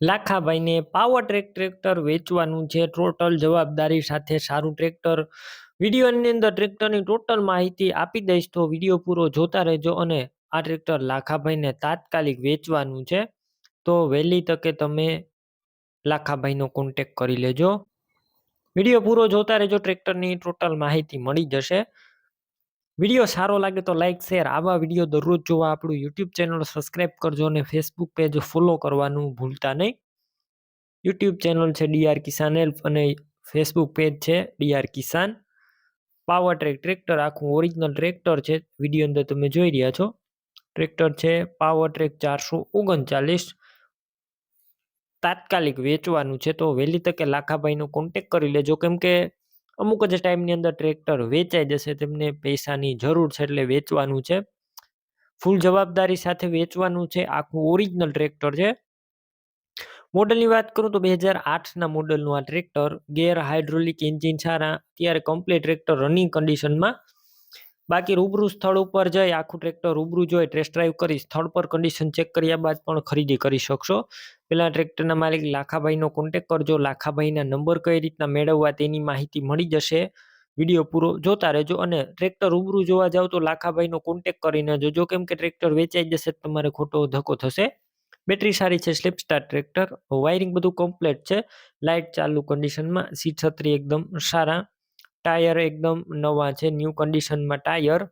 લાખાભાઈને power track tractor વેચવાનું છે. Total જવાબદારી સાથે સારું ટ્રેક્ટર. વિડીયોની અંદર ટ્રેક્ટરની ટોટલ માહિતી આપી દઈશ, તો વીડિયો પૂરો જોતા રહેજો અને આ ટ્રેક્ટર લાખાભાઈને તાત્કાલિક વેચવાનું છે. તો વહેલી તકે તમે લાખાભાઈનો કોન્ટેક કરી લેજો. વીડિયો પૂરો જોતા રહેજો, ટ્રેક્ટરની ટોટલ માહિતી મળી જશે. વીડિયો સારો લાગે તો લાઇક શેર આવા વીડિયો દરરોજ જોવા આપણું યુટ્યુબ ચેનલ સબસ્ક્રાઈબ કરજો અને ફેસબુક પેજ ફોલો કરવાનું ભૂલતા નહીં. યુટ્યુબ ચેનલ છે ડીઆર કિસાન હેલ્પ અને ફેસબુક પેજ છે DR Kisan power track tractor આખું ઓરિજિનલ ટ્રેક્ટર છે. વીડિયો અંદર તમે જોઈ રહ્યા છો. ટ્રેક્ટર છે પાવર ટ્રેક ચારસો ઓગણચાલીસ. તાત્કાલિક વેચવાનું છે તો વહેલી તકે લાખાભાઈનો કોન્ટેક કરી લેજો. કેમ કે અમુક જ ટાઈમની અંદર ટ્રેક્ટર વેચાઈ જશે, તેમને પૈસાની જરૂર છે એટલે વેચવાનું છે. ફૂલ જવાબદારી સાથે વેચવાનું છે, આખું ઓરિજિનલ ટ્રેક્ટર છે. મોડલની વાત કરું તો બે હજાર આઠના મોડલનું આ ટ્રેક્ટર ગેર હાઇડ્રોલિક એન્જિન સારા, અત્યારે કમ્પ્લીટ ટ્રેક્ટર રનિંગ કન્ડિશનમાં બાકી રૂબરૂ સ્થળ ઉપર જઈ આખું ટ્રેક્ટર રૂબરૂ જોઈ ટેસ્ટ ડ્રાઈવ કરી સ્થળ પર કન્ડિશન ચેક કર્યા બાદ પણ ખરીદી કરી શકશો. પેલા ટ્રેક્ટરના માલિક લાખાભાઈનો કોન્ટેક કરજો. લાખાભાઈના નંબર કઈ રીતના મેળવવા તેની માહિતી મળી જશે. વીડિયો પૂરો જોતા રહેજો અને ટ્રેક્ટર રૂબરૂ જોવા જાવ તો લાખાભાઈનો કોન્ટેક કરીને જોજો. કેમ કે ટ્રેક્ટર વેચાઈ જશે તમારે ખોટો ધક્કો થશે. બેટરી સારી છે સ્લીપ સ્ટાર ટ્રેક્ટર વાયરિંગ બધું કમ્પ્લીટ છે. લાઇટ ચાલુ કન્ડિશનમાં સીટ છત્રી એકદમ સારા. ટાયર એકદમ નવા છે, ન્યૂ કન્ડિશનમાં ટાયર.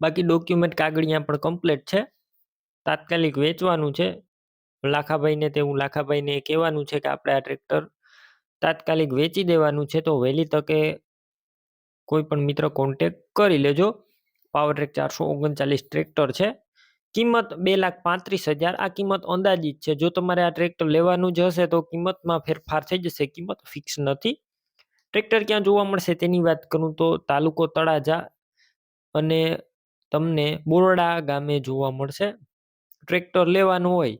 બાકી ડોક્યુમેન્ટ કાગળિયા પણ કમ્પ્લીટ છે. તાત્કાલિક વેચવાનું છે. લાખાભાઈને તેવું લાખાભાઈને એ કહેવાનું છે કે આપણે આ ટ્રેક્ટર તાત્કાલિક વેચી દેવાનું છે તો વહેલી તકે કોઈ પણ મિત્ર કોન્ટેક કરી લેજો. પાવર ટ્રેક ચારસો ઓગણચાલીસ ટ્રેક્ટર છે. કિંમત બે લાખ પાંત્રીસ હજાર. આ કિંમત અંદાજિત છે. જો તમારે આ ટ્રેક્ટર લેવાનું જ હશે તો કિંમતમાં ફેરફાર થઈ જશે. કિંમત ફિક્સ નથી. ટ્રેક્ટર ક્યાં જોવા મળશે તેની વાત કરું તો તાલુકો તળાજા અને તમને બોરડા ગામે જોવા મળશે. ટ્રેક્ટર લેવાનું હોય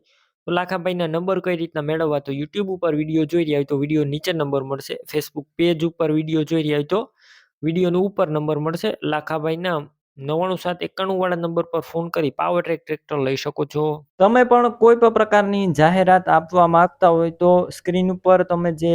તો લાખાભાઈના નંબર કઈ રીતના મેળવવા તો યુટ્યુબ ઉપર વીડિયો જોઈ રહ્યા હોય તો વીડિયો નીચે નંબર મળશે, ફેસબુક પેજ ઉપર વીડિયો જોઈ રહ્યા હોય તો વિડીયોનો ઉપર નંબર મળશે. લાખાભાઈના નવ્વાણું સાત એકાણું વાળા નંબર પર ફોન કરી પાવર ટ્રેક ટ્રેક્ટર લઈ શકો છો. તમે પણ કોઈ પણ પ્રકારની જાહેરાત આપવા માંગતા હોય તો સ્ક્રીન ઉપર તમે જે